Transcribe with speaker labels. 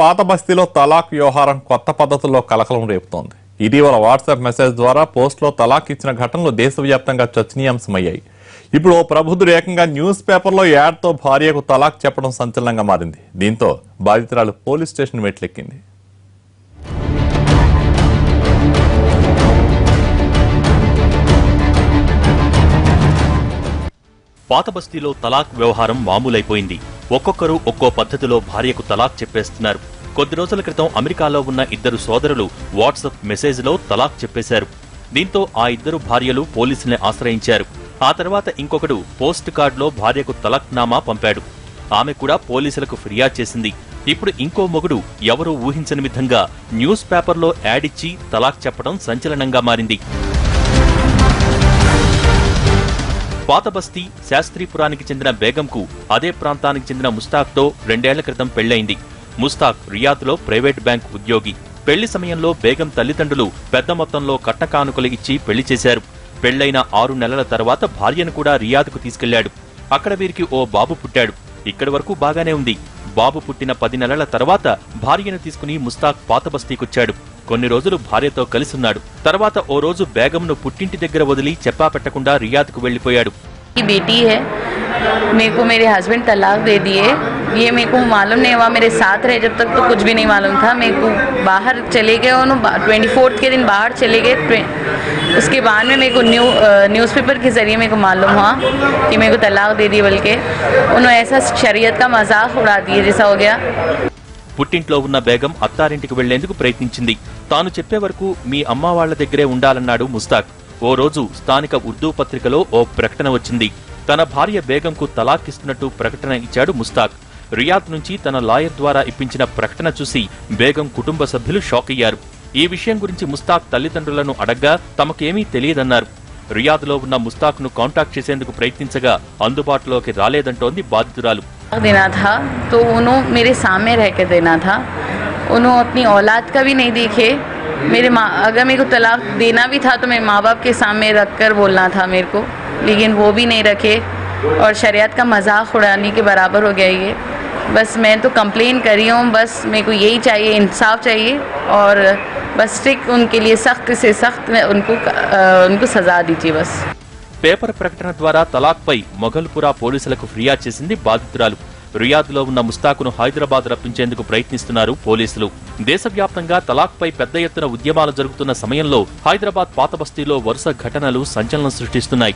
Speaker 1: పాత బస్తీలో తలాక్ వ్యవహారం కొత్త పద్ధతుల్లో కలకలం రేపుతోంది. ఇటీవల వాట్సాప్ మెసేజ్ ద్వారా పోస్ట్లో తలాక్ ఇచ్చిన ఘటనలు దేశవ్యాప్తంగా చర్చనీయాంశమయ్యాయి. ఇప్పుడు ఓ ప్రబుద్ధుడు ఏకంగా న్యూస్ పేపర్లో యాడ్తో భార్యకు తలాక్ చెప్పడం సంచలనంగా మారింది. దీంతో బాధితురాలు పోలీస్ స్టేషన్ మెట్లెక్కింది.
Speaker 2: పాత బస్తీలో తలాక్ వ్యవహారం మామూలైపోయింది. ఒక్కొక్కరు ఒక్కో పద్ధతిలో భార్యకు తలాక్ చెప్పేస్తున్నారు. కొద్ది రోజుల క్రితం అమెరికాలో ఉన్న ఇద్దరు సోదరులు వాట్సాప్ మెసేజ్లో తలాక్ చెప్పేశారు. దీంతో ఆ ఇద్దరు భార్యలు పోలీసుల్ని ఆశ్రయించారు. ఆ తర్వాత ఇంకొకడు పోస్ట్ కార్డులో భార్యకు తలాక్ నామా పంపాడు. ఆమె కూడా పోలీసులకు ఫిర్యాదు చేసింది. ఇప్పుడు ఇంకో మొగుడు ఎవరూ ఊహించని విధంగా న్యూస్ పేపర్లో యాడ్ ఇచ్చి తలాక్ చెప్పడం సంచలనంగా మారింది. పాత బస్తీ శాస్త్రీపురానికి చెందిన బేగంకు అదే ప్రాంతానికి చెందిన ముస్తాక్తో రెండేళ్ళ క్రితం పెళ్ళైంది ముస్తాక్ రియాద్లో ప్రైవేట్ బ్యాంక్ ఉద్యోగి. పెళ్ళి సమయంలో బేగం తల్లిదండ్రులు పెద్ద మొత్తంలో కట్టకానుకలు ఇచ్చి పెళ్ళి చేశారు. పెళ్ళైన ఆరు నెలల తర్వాత భార్యను కూడా రియాద్కు తీసుకెళ్ళాడు. అక్కడ వీరికి ఓ బాబు పుట్టాడు. ఇక్కడి వరకు బాగానే ఉంది. బాబు పుట్టిన పది నెలల తర్వాత భార్యను తీసుకుని ముస్తాక్ పాత బస్తీకొచ్చాడు కొన్ని రోజులు భార్యతో కలిసున్నాడు. తర్వాత ఓ రోజు బేగంను పుట్టింటి దగ్గర వదిలి చెప్పా పెట్టకుండా రియాద్కు వెళ్ళిపోయాడు
Speaker 3: की बेटी है मेरे को मेरे हस्बैंड तलाक दे दिए ये मेरे को मालूम नहीं हुआ मेरे साथ रहे जब तक तो कुछ भी नहीं मालूम था मेरे को बाहर चले गए उन्होंने ट्वेंटी फोर्थ के दिन बाहर चले गए ट्वे- उसके बाद में मेरे को न्यू न्यूज़पेपर के ज़रिए मेरे को मालूम हुआ कि मेरे को तलाक दे दी बल्कि उन्होंने ऐसा शरीयत का मजाक उड़ा दिया जैसा हो गया
Speaker 2: పుట్టింట్లో ఉన్న బేగం అత్తారింటికి వెళ్లేందుకు ప్రయత్నించింది తాను చెప్పే వరకు మీ అమ్మ వాళ్ల దగ్గరే ఉండాలన్నాడు ముస్తాక్ ఓ రోజు స్థానిక ఉర్దూ పత్రికలో ఓ ప్రకటన వచ్చింది తన భార్య బేగంకు తలాక్ ఇస్తున్నట్టు ప్రకటన ఇచ్చాడు ముస్తాక్ రియాద్ నుంచి తన లాయర్ ద్వారా ఇప్పించిన ప్రకటన చూసి బేగం కుటుంబ సభ్యులు షాక్ అయ్యారు ఈ విషయం గురించి ముస్తాక్ తల్లిదండ్రులను అడగ్గా తమకేమీ తెలియదన్నారు రియాద్లో ఉన్న ముస్తాక్ను కాంటాక్ట్ చేసేందుకు ప్రయత్నించగా అందుబాటులోకి రాలేదంటోంది బాధితురాలు
Speaker 3: तलाक देना था तो उन्होंने मेरे सामने रह के देना था उन्होंने अपनी औलाद का भी नहीं देखे मेरे माँ अगर मेरे को तलाक देना भी था तो मेरे माँ बाप के सामने रख कर बोलना था मेरे को लेकिन वो भी नहीं रखे और शरीयत का मजाक उड़ाने के बराबर हो गया ये बस मैं तो कंप्लेन करी हूँ बस मेरे को यही चाहिए इंसाफ चाहिए और बस स्ट्रिक्ट उनके लिए सख्त से सख्त में उनको अ, उनको सज़ा दीजिए बस
Speaker 2: పేపర్ ప్రకటన ద్వారా తలాక్పై మొఘల్పురా పోలీసులకు ఫిర్యాదు చేసింది బాధితురాలు రియాద్లో ఉన్న ముస్తాకును హైదరాబాద్ రప్పించేందుకు ప్రయత్నిస్తున్నారు పోలీసులు. దేశవ్యాప్తంగా తలాక్పై పెద్ద ఎత్తున ఉద్యమాలు జరుగుతున్న సమయంలో హైదరాబాద్ పాత బస్తీలో వరుస ఘటనలు సంచలనం సృష్టిస్తున్నాయి.